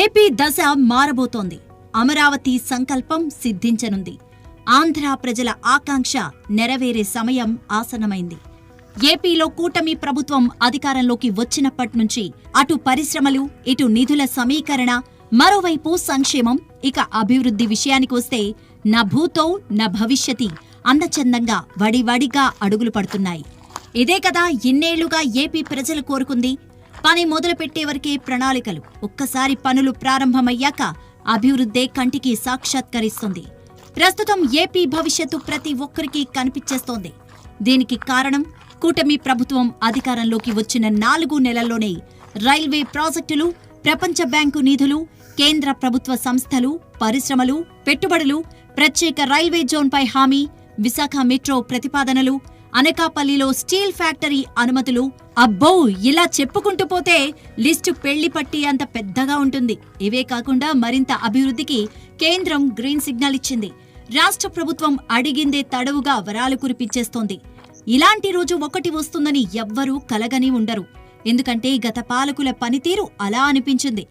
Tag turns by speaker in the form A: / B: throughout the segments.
A: AP దశ మారబోతోంది. అమరావతి సంకల్పం సిద్ధించనుంది. ఆంధ్ర ప్రజల ఆకాంక్ష నెరవేరే సమయం ఆసనమైంది ఏపీలో కూటమి ప్రభుత్వం అధికారంలోకి వచ్చినప్పటి నుంచి అటు పరిశ్రమలు ఇటు నిధుల సమీకరణ మరోవైపు సంక్షేమం ఇక అభివృద్ధి విషయానికి వస్తే నా భూతో నా భవిష్యతి అందచందంగా వడివడిగా అడుగులు పడుతున్నాయి. ఇదే కదా ఇన్నేళ్ళుగా ఏపీ ప్రజలు కోరుకుంది పని మొదలుపెట్టే వరకే ప్రణాళికలు. ఒక్కసారి పనులు ప్రారంభమయ్యాక అభివృద్ధే కంటికి సాక్షాత్కరిస్తుంది. ప్రస్తుతం ఏపీ భవిష్యత్తు ప్రతి ఒక్కరికి కనిపించేస్తోంది. దీనికి కారణం కూటమి ప్రభుత్వం అధికారంలోకి వచ్చిన నాలుగు నెలల్లోనే రైల్వే ప్రాజెక్టులు ప్రపంచ బ్యాంకు నిధులు కేంద్ర ప్రభుత్వ సంస్థలు పరిశ్రమలు పెట్టుబడులు ప్రత్యేక రైల్వే జోన్పై హామీ విశాఖ మెట్రో ప్రతిపాదనలు అనకాపల్లిలో స్టీల్ ఫ్యాక్టరీ అనుమతులు? అబ్బో ఇలా చెప్పుకుంటూ పోతే లిస్టు పెళ్ళి పట్టి అంత పెద్దగా ఉంటుంది. ఇవే కాకుండా మరింత అభివృద్ధికి కేంద్రం గ్రీన్ సిగ్నల్ ఇచ్చింది. రాష్ట్ర ప్రభుత్వం అడిగిందే తడవుగా వరాలు కురిపించేస్తోంది. ఇలాంటి రోజు ఒకటి వస్తుందని ఎవ్వరూ కలగని ఉండరు. ఎందుకంటే గత పాలకుల పనితీరు అలా అనిపించింది.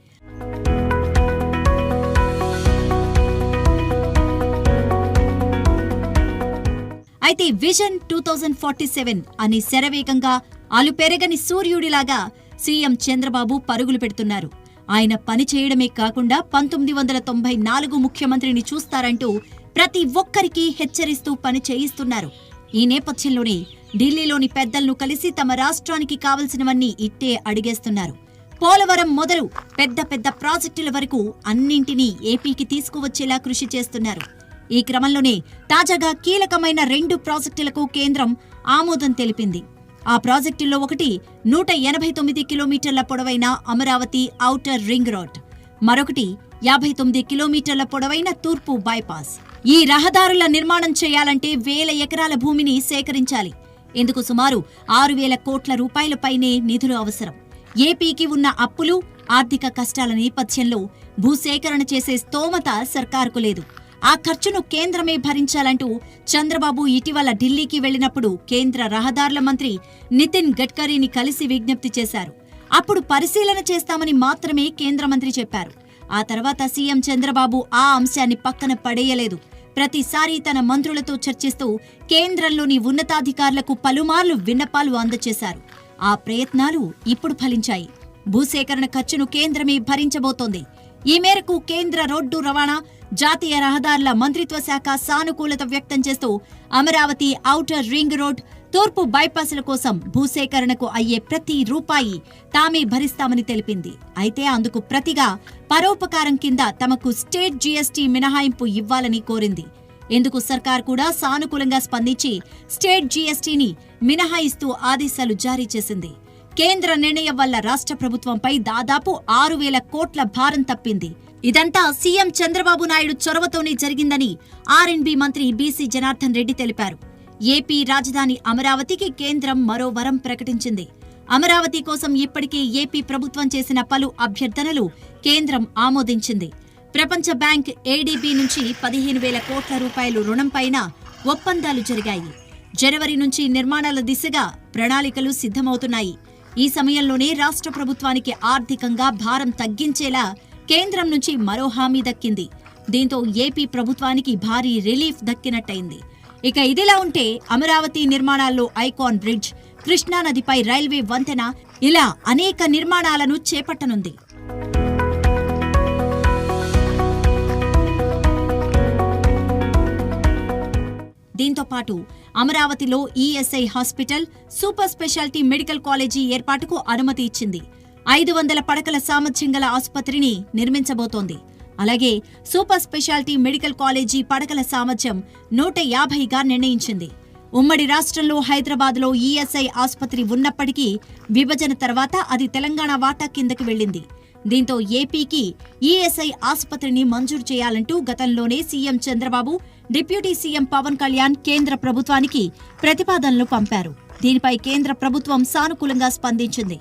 A: అయితే vision two thousand forty seven అని శరవేగంగా అలుపెరగని సూర్యుడిలాగా సీఎం చంద్రబాబు పరుగులు పెడుతున్నారు. ఆయన పని చేయడమే కాకుండా పంతొమ్మిది వందల తొంభై నాలుగు ముఖ్యమంత్రిని చూస్తారంటూ ప్రతి ఒక్కరికి హెచ్చరిస్తూ పని చేయిస్తున్నారు. ఈ నేపథ్యంలోనే ఢిల్లీలోని పెద్దలను కలిసి తమ రాష్ట్రానికి కావలసినవన్నీ ఇట్టే అడిగేస్తున్నారు. పోలవరం మొదలు పెద్ద పెద్ద ప్రాజెక్టుల వరకు అన్నింటినీ ఏపీకి తీసుకువచ్చేలా కృషి చేస్తున్నారు. ఈ క్రమంలోనే తాజాగా కీలకమైన రెండు ప్రాజెక్టులకు కేంద్రం ఆమోదం తెలిపింది. ఆ ప్రాజెక్టుల్లో ఒకటి నూట ఎనభై తొమ్మిది కిలోమీటర్ల పొడవైన అమరావతి ఔటర్ రింగ్ రోడ్ మరొకటి యాభై తొమ్మిది కిలోమీటర్ల పొడవైన తూర్పు బైపాస్. ఈ రహదారుల నిర్మాణం చేయాలంటే వేల ఎకరాల భూమిని సేకరించాలి. ఇందుకు సుమారు ఆరు వేల కోట్ల రూపాయల పైనే నిధులు అవసరం. ఏపీకి ఉన్న అప్పులు ఆర్థిక కష్టాల నేపథ్యంలో భూసేకరణ చేసే స్తోమత సర్కారుకు లేదు. ఆ ఖర్చును కేంద్రమే భరించాలంటూ చంద్రబాబు ఇటీవల ఢిల్లీకి వెళ్ళినప్పుడు కేంద్ర రహదారుల మంత్రి నితిన్ గడ్కరీని కలిసి విజ్ఞప్తి చేశారు. అప్పుడు పరిశీలన చేస్తామని మాత్రమే కేంద్ర మంత్రి చెప్పారు. ఆ తర్వాత సీఎం చంద్రబాబు ఆ అంశాన్ని పక్కన పడేయలేదు. ప్రతిసారి తన మంత్రులతో చర్చిస్తూ కేంద్రంలోని ఉన్నతాధికారులకు పలుమార్లు విన్నపాలు అందజేశారు ఆ ప్రయత్నాలు ఇప్పుడు ఫలించాయి. భూసేకరణ ఖర్చును కేంద్రమే భరించబోతోంది. ఈ మేరకు కేంద్ర రోడ్డు రవాణా జాతీయ రహదారుల మంత్రిత్వ శాఖ సానుకూలత వ్యక్తం చేస్తూ అమరావతి ఔటర్ రింగ్ రోడ్ తూర్పు బైపాస్ల కోసం భూసేకరణకు అయ్యే ప్రతి రూపాయి తామే భరిస్తామని తెలిపింది. అయితే అందుకు ప్రతిగా పరోపకారం కింద తమకు స్టేట్ జీఎస్టీ మినహాయింపు ఇవ్వాలని కోరింది. ఇందుకు సర్కార్ కూడా సానుకూలంగా స్పందించి స్టేట్ జీఎస్టీని మినహాయిస్తూ ఆదేశాలు జారీ చేసింది. కేంద్ర నిర్ణయం వల్ల రాష్ట్ర ప్రభుత్వంపై దాదాపు ఆరు వేల కోట్ల భారం తప్పింది. ఇదంతా సీఎం చంద్రబాబు నాయుడు చొరవతోనే జరిగిందని ఆర్ఎండ్బి మంత్రి బీసీ జనార్దన్ రెడ్డి తెలిపారు. ఏపీ రాజధాని అమరావతికి కేంద్రం మరో వరం ప్రకటించింది. అమరావతి కోసం ఇప్పటికే ఏపీ ప్రభుత్వం చేసిన పలు అభ్యర్థనలు కేంద్రం ఆమోదించింది. ప్రపంచ బ్యాంక్ ఏడీబీ నుంచి పదిహేను వేల కోట్ల రూపాయలు రుణంపైన ఒప్పందాలు జరిగాయి. జనవరి నుంచి నిర్మాణాల దిశగా ప్రణాళికలు సిద్ధమవుతున్నాయి. ఈ సమయంలోనే రాష్ట్ర ప్రభుత్వానికి ఆర్థికంగా భారం తగ్గించేలా కేంద్రం నుంచి మరో హామీ దక్కింది. దీంతో ఏపీ ప్రభుత్వానికి భారీ రిలీఫ్ దక్కినట్టయింది. ఇక ఇదిలా ఉంటే అమరావతి నిర్మాణాల్లో ఐకాన్ బ్రిడ్జ్ కృష్ణానదిపై రైల్వే వంతెన ఇలా అనేక నిర్మాణాలను చేపట్టనుంది. దీంతో పాటు అమరావతిలో ESI hospital super speciality medical college ఏర్పాటుకు అనుమతి ఇచ్చింది. ఐదు వందల పడకల సామర్థ్యం గల ఆసుపత్రిని నిర్మించబోతోంది. అలాగే సూపర్ స్పెషాలిటీ మెడికల్ కాలేజీ పడకల సామర్థ్యం నూట యాభైగా నిర్ణయించింది. ఉమ్మడి రాష్ట్రంలో హైదరాబాద్లో ఈఎస్ఐ ఆసుపత్రి ఉన్నప్పటికీ విభజన తర్వాత అది తెలంగాణ వాటా కిందకి వెళ్ళింది. దీంతో ఏపీకి ఈఎస్ఐ ఆసుపత్రిని మంజూరు చేయాలంటూ గతంలోనే CM Chandrababu deputy CM Pawan Kalyan కేంద్ర ప్రభుత్వానికి ప్రతిపాదనలు పంపారు. దీనిపై కేంద్ర ప్రభుత్వం సానుకూలంగా స్పందించింది.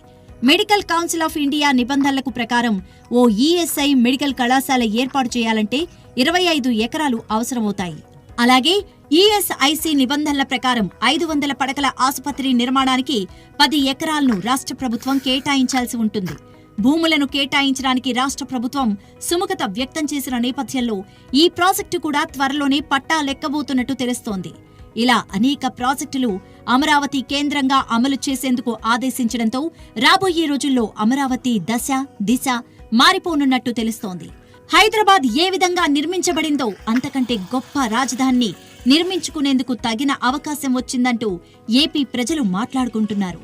A: మెడికల్ కౌన్సిల్ ఆఫ్ ఇండియా నిబంధనలకు ప్రకారం ఓ ఈఎస్ఐ మెడికల్ కళాశాల ఏర్పాటు చేయాలంటే ఇరవై ఐదు ఎకరాలు అవసరమవుతాయి. అలాగే ఈఎస్ఐసి నిబంధనల ప్రకారం ఐదు వందల పడకల ఆసుపత్రి నిర్మాణానికి పది ఎకరాలను రాష్ట్ర ప్రభుత్వం కేటాయించాల్సి ఉంటుంది. భూములను కేటాయించడానికి రాష్ట్ర ప్రభుత్వం సుముఖత వ్యక్తం చేసిన నేపథ్యంలో ఈ ప్రాజెక్టు కూడా త్వరలోనే పట్టా లెక్కబోతున్నట్టు తెలుస్తోంది. ఇలా అనేక ప్రాజెక్టులు అమరావతి కేంద్రంగా అమలు చేసేందుకు ఆదేశించడంతో రాబోయే రోజుల్లో అమరావతి దశ దిశ మారిపోనున్నట్టు తెలుస్తోంది. హైదరాబాద్ ఏ విధంగా నిర్మించబడిందో అంతకంటే గొప్ప రాజధానిని నిర్మించుకునేందుకు తగిన అవకాశం వచ్చిందంటూ ఏపీ ప్రజలు మాట్లాడుకుంటున్నారు.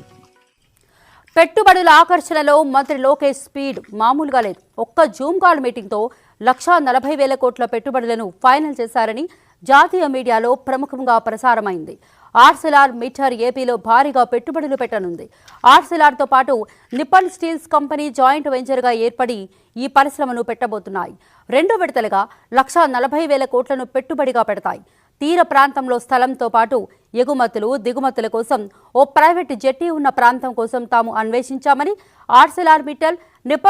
B: పెట్టుబడుల ఆకర్షణలో మంత్రి లోకేష్ స్పీడ్ మామూలుగా లేదు ఒక్క జూమ్ కాల్ మీటింగ్తో లక్షా నలభై వేల కోట్ల పెట్టుబడులను ఫైనల్ చేశారని జాతీయ మీడియాలో ప్రముఖంగా ప్రసారమైంది. ఆర్సెలార్ మిటర్ ఏపీలో భారీగా పెట్టుబడులు పెట్టనుంది. ఆర్సెలార్తో పాటు నిప్పన్ స్టీల్స్ కంపెనీ జాయింట్ వెంచర్గా ఏర్పడి ఈ పరిశ్రమను పెట్టబోతున్నాయి. రెండు విడతలుగా లక్ష నలభై వేల కోట్లను పెట్టుబడిగా పెడతాయి. తీర ప్రాంతంలో స్థలంతో పాటు ఎగుమతులు దిగుమతుల కోసం ఓ ప్రైవేట్ జెట్టి ఉన్న ప్రాంతం కోసం తాము అన్వేషించామని ఆర్సెలార్ మిట్టల్ నిప్పన్